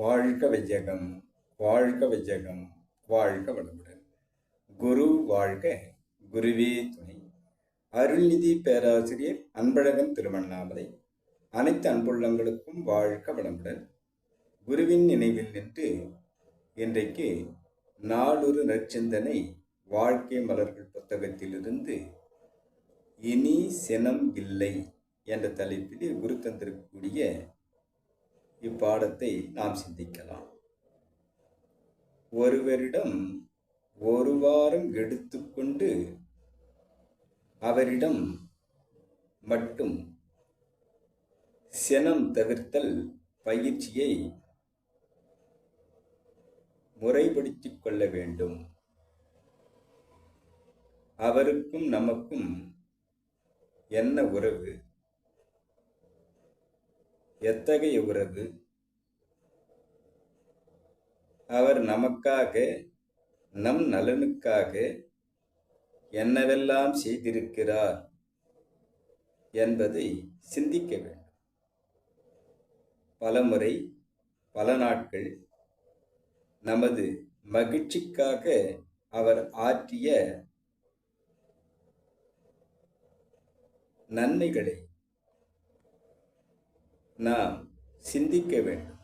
வாழ்க வையகம் வாழ்க வையகம் வாழ்க வளமுடன். குரு வாழ்க குருவே துணை. அருள்நிதி பேராசிரியர் அன்பழகன் திருவண்ணாமலை. அனைத்து அன்புள்ளங்களுக்கும் வாழ்க வளமுடன். குருவின் நினைவில் நின்று இன்றைக்கு நாளொரு நற்சிந்தனை வாழ்க்கை மலர்கள் புத்தகத்திலிருந்து இனி சினம் இல்லை என்ற தலைப்பில் குரு தந்திருக்கக்கூடிய இப்பாடத்தை நாம் சிந்திக்கலாம். ஒருவரிடம் ஒரு வாரம் எடுத்துக்கொண்டு அவரிடம் மட்டும் சினம் தவிர்த்தல் பயிற்சியை முறைப்படுத்திக் கொள்ள வேண்டும். அவருக்கும் நமக்கும் என்ன உறவு? எத்தகைய உறவு? அவர் நமக்காக நம் நலனுக்காக என்னவெல்லாம் செய்திருக்கிறார் என்பதை சிந்திக்க வேண்டும். பலமுறை பல நாட்கள் நமது மகிழ்ச்சிக்காக அவர் ஆற்றிய நன்மைகளை நாம் சிந்திக்க வேண்டும்.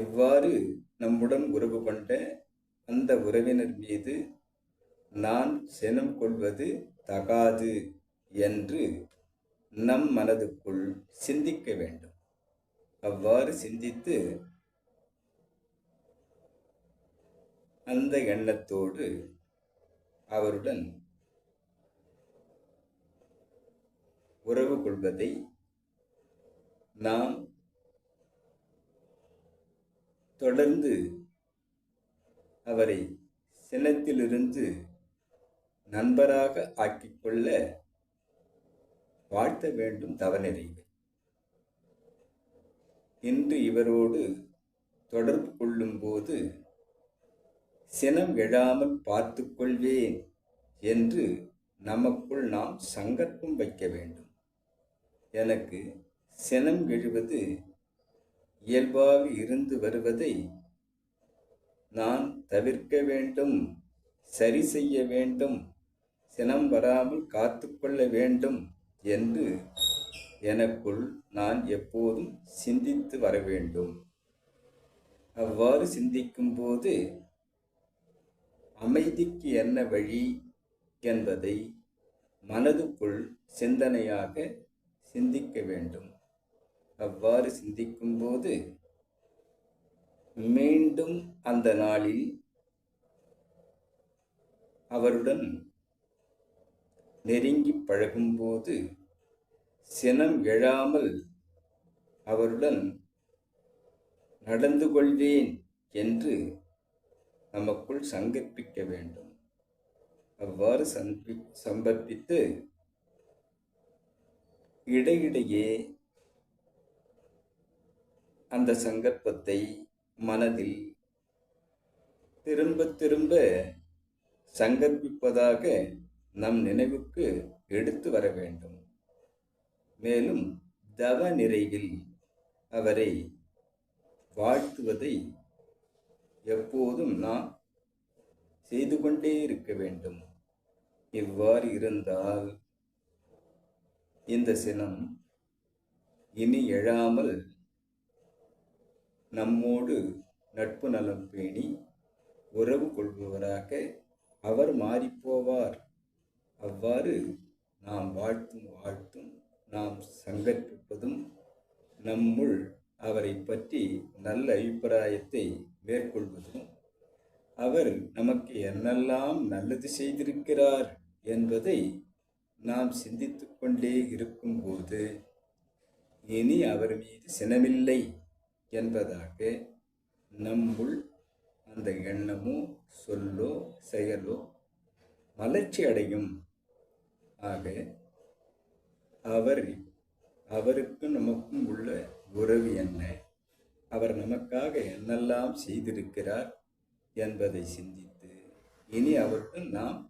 எவ்வாறு நம்முடன் உறவு கொண்ட அந்த உறவினர் மீது நான் சினம் கொள்வது தகாது என்று நம் மனதுக்குள் சிந்திக்க வேண்டும். அவ்வாறு சிந்தித்து அந்த எண்ணத்தோடு அவருடன் உறவு கொள்வதை நாம் தொடர்ந்து அவரை சினத்திலிருந்து நண்பராக ஆக்கிக்கொள்ள வாழ்த்த வேண்டும் தவநிலைகள் இன்று இவரோடு தொடர்பு கொள்ளும்போது சினம் எழாமல் பார்த்து கொள்வேன் என்று நமக்குள் நாம் சங்கற்பம் வைக்க வேண்டும். எனக்கு சினம் எழுவது இயல்பாக இருந்து வருவதை நான் தவிர்க்க வேண்டும் சரி செய்ய வேண்டும் சினம் வராமல் காத்து கொள்ள வேண்டும் என்று எனக்குள் நான் எப்போதும் சிந்தித்து வர வேண்டும். அவ்வாறு சிந்திக்கும்போது அமைதிக்கு என்ன வழி என்பதை மனதுக்குள் சிந்தனையாக சிந்திக்க வேண்டும். அவ்வாறு சிந்திக்கும்போது மீண்டும் அந்த நாளில் அவருடன் நெருங்கி பழகும்போது சினம் எழாமல் அவருடன் நடந்து கொள்வேன் என்று நமக்குள் சங்கற்பிக்க வேண்டும். அவ்வாறு சம்பி சம்பர்ப்பித்து இடையிடையே அந்த சங்கற்பத்தை மனதில் திரும்ப திரும்ப சங்கற்பிப்பதாக நம் நினைவுக்கு எடுத்து வர வேண்டும். மேலும் தவ நிறைவில் அவரை வாழ்த்துவதை எப்போதும் நாம் செய்து கொண்டே இருக்க வேண்டும். இவ்வாறு இருந்தால் இந்த சினம் இனி எழாமல் நம்மோடு நட்பு நலம் பேணி உறவு கொள்பவராக அவர் மாறிப்போவார். அவ்வாறு நாம் வாழ்த்தும் வாழ்த்தும் நாம் சங்கற்பிப்பதும் நம்முள் அவரை பற்றி நல்ல அபிப்பிராயத்தை மேற்கொள்வதும் அவர் நமக்கு என்னெல்லாம் நல்லது செய்திருக்கிறார் என்பதை நாம் சிந்தித்து கொண்டே இருக்கும்போது இனி அவர் மீது சினமில்லை. என்பதாக நம்முள் அந்த எண்ணமோ சொல்லோ செயலோ மலர்ச்சி அடையும். ஆக அவர் அவருக்கும் நமக்கும் உள்ள உறவு என்ன? அவர் நமக்காக என்னெல்லாம் செய்திருக்கிறார் என்பதை சிந்தித்து இனி அவருக்கு நாம்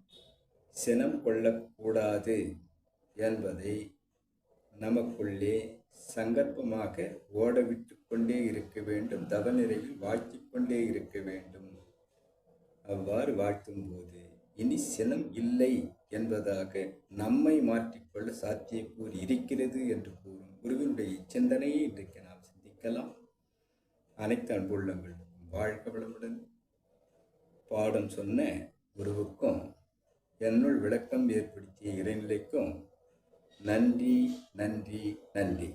சினம் கொள்ளக்கூடாது என்பதை நமக்குள்ளே சங்கற்பமாக ஓடவிட்டு கொண்டே இருக்க வேண்டும். தவ நிறையில் வாழ்த்திக் கொண்டே இருக்க வேண்டும். அவ்வாறு வாழ்த்தும் போது இனி சினம் இல்லை என்பதாக நம்மை மாற்றிக்கொள்ள சாத்தியக்கூறு இருக்கிறது என்று கூறும் குருவினுடைய இச்சிந்தனையை இன்றைக்கு நாம் சிந்திக்கலாம். அனைத்து அன்புள்ளங்களுக்கும் வாழ்க வளமுடன். பாடம் சொன்ன குருவுக்கும் என்னுள் விளக்கம் ஏற்படுத்திய இறைநிலைக்கும் நன்றி நன்றி நன்றி.